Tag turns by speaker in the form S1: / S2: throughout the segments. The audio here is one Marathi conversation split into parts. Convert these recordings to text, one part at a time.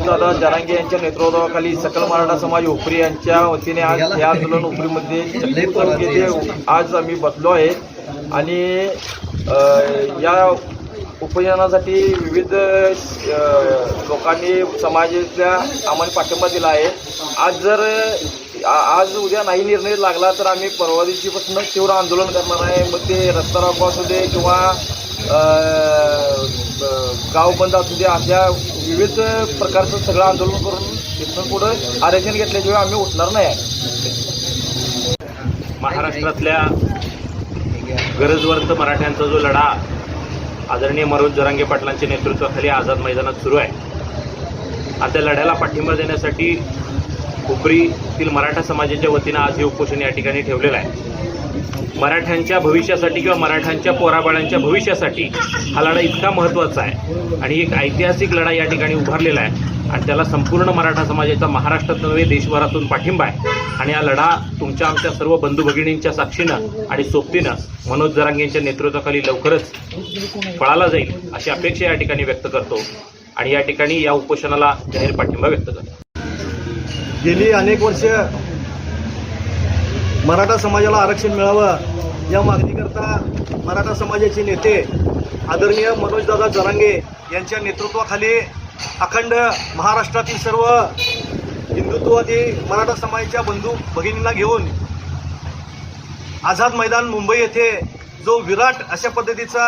S1: मनोजदादा जरांगे यांच्या नेतृत्वाखाली सकल मराठा समाज उपरी यांच्या वतीने आज हे आंदोलन उपरीमध्ये येथे आज आम्ही बसलो आहे. आणि या उपयोजनासाठी विविध लोकांनी समाजातल्या आम्हाला पाठिंबा दिला आहे. आज जर आज उद्या नाही निर्णय लागला तर आम्ही परवा दिवशीपासून तीव्र आंदोलन करणार आहे. मग ते रस्ता रोको असू दे किंवा गाव बंद असू दे अशा विविध प्रकारचं सगळं आंदोलन करून इथून पुढं आरक्षण घेतल्याशिवाय आम्ही उठणार नाही.
S2: महाराष्ट्रातल्या गरजवंत मराठ्यांचा जो लढा आदरणीय मनोज जरांगे पाटलांच्या नेतृत्वाखाली आझाद मैदानात सुरू आहे. आणि त्या लढ्याला पाठिंबा देण्यासाठी हुपरीतील मराठा समाजाच्या वतीनं आज हे उपोषण या ठिकाणी ठेवलेलं आहे. मराठ्यांच्या भविष्यासाठी किंवा मराठ्यांच्या पोराबाळांच्या भविष्यासाठी हा लढा इतका महत्त्वाचा आहे. आणि एक ऐतिहासिक लढा या ठिकाणी उभारलेला आहे. आणि त्याला संपूर्ण मराठा समाजाचा महाराष्ट्रात नव्हे देशभरातून पाठिंबा आहे. आणि हा लढा तुमच्या आमच्या सर्व बंधू भगिनींच्या साक्षीनं आणि सोबतीनं मनोज जरांगे यांच्या नेतृत्वाखाली लवकरच फळाला जाईल अशी अपेक्षा या ठिकाणी व्यक्त करतो. आणि या ठिकाणी या उपोषणाला जाहीर पाठिंबा व्यक्त करतो.
S3: गेली अनेक वर्ष मराठा समाजाला आरक्षण मिळावं या मागणीकरता मराठा समाजाचे नेते आदरणीय मनोजदादा जरांगे यांच्या नेतृत्वाखाली अखंड महाराष्ट्रातील सर्व हिंदुत्ववादी मराठा समाजाच्या बंधू भगिनींना घेऊन आझाद मैदान मुंबई येथे जो विराट अशा पद्धतीचा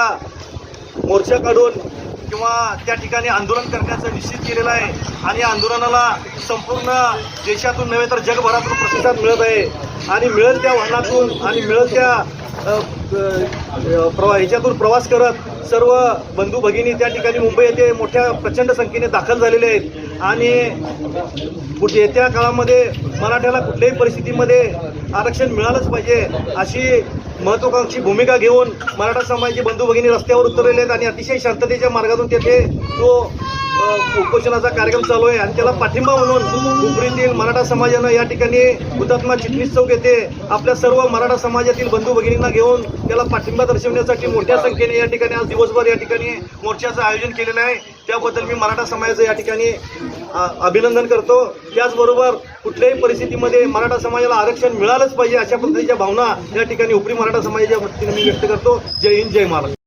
S3: मोर्चा काढून किंवा त्या ठिकाणी आंदोलन करण्याचं निश्चित केलेलं आहे. आणि आंदोलनाला संपूर्ण देशातून नव्हे तर जगभरातून प्रतिसाद मिळत आहे. आणि मिळत त्या वाहनातून आणि मिळत त्या प्रवा ह्याच्यातून प्रवास करत सर्व बंधू भगिनी त्या ठिकाणी मुंबई येथे मोठ्या प्रचंड संख्येने दाखल झालेले आहेत. आणि येत्या काळामध्ये मराठ्याला कुठल्याही परिस्थितीमध्ये आरक्षण मिळालंच पाहिजे अशी महत्वाकांक्षी भूमिका घेऊन मराठा समाजाचे बंधू भगिनी रस्त्यावर उतरलेले आहेत आणि अतिशय शांततेच्या मार्गातून तेथे जो उपोषणाचा कार्यक्रम चालू आहे आणि त्याला पाठिंबा म्हणून उपरीतील मराठा समाजानं या ठिकाणी हुतात्मा चिटणीस चौक येथे आपल्या सर्व मराठा समाजातील बंधू भगिनींना घेऊन त्याला पाठिंबा दर्शवण्यासाठी मोठ्या संख्येने या ठिकाणी आज दिवसभर या ठिकाणी मोर्चाचं आयोजन केलेलं आहे. त्याबद्दल मी मराठा समाजाचं या ठिकाणी अभिनंदन करतो. त्याचबरोबर कुठल्याही परिस्थितीमध्ये मराठा समाजाला आरक्षण मिळालंच पाहिजे अशा पद्धतीच्या भावना या ठिकाणी उपरी मराठा समाजाच्या वतीने मी व्यक्त करतो. जय हिंद जय महाराष्ट्र.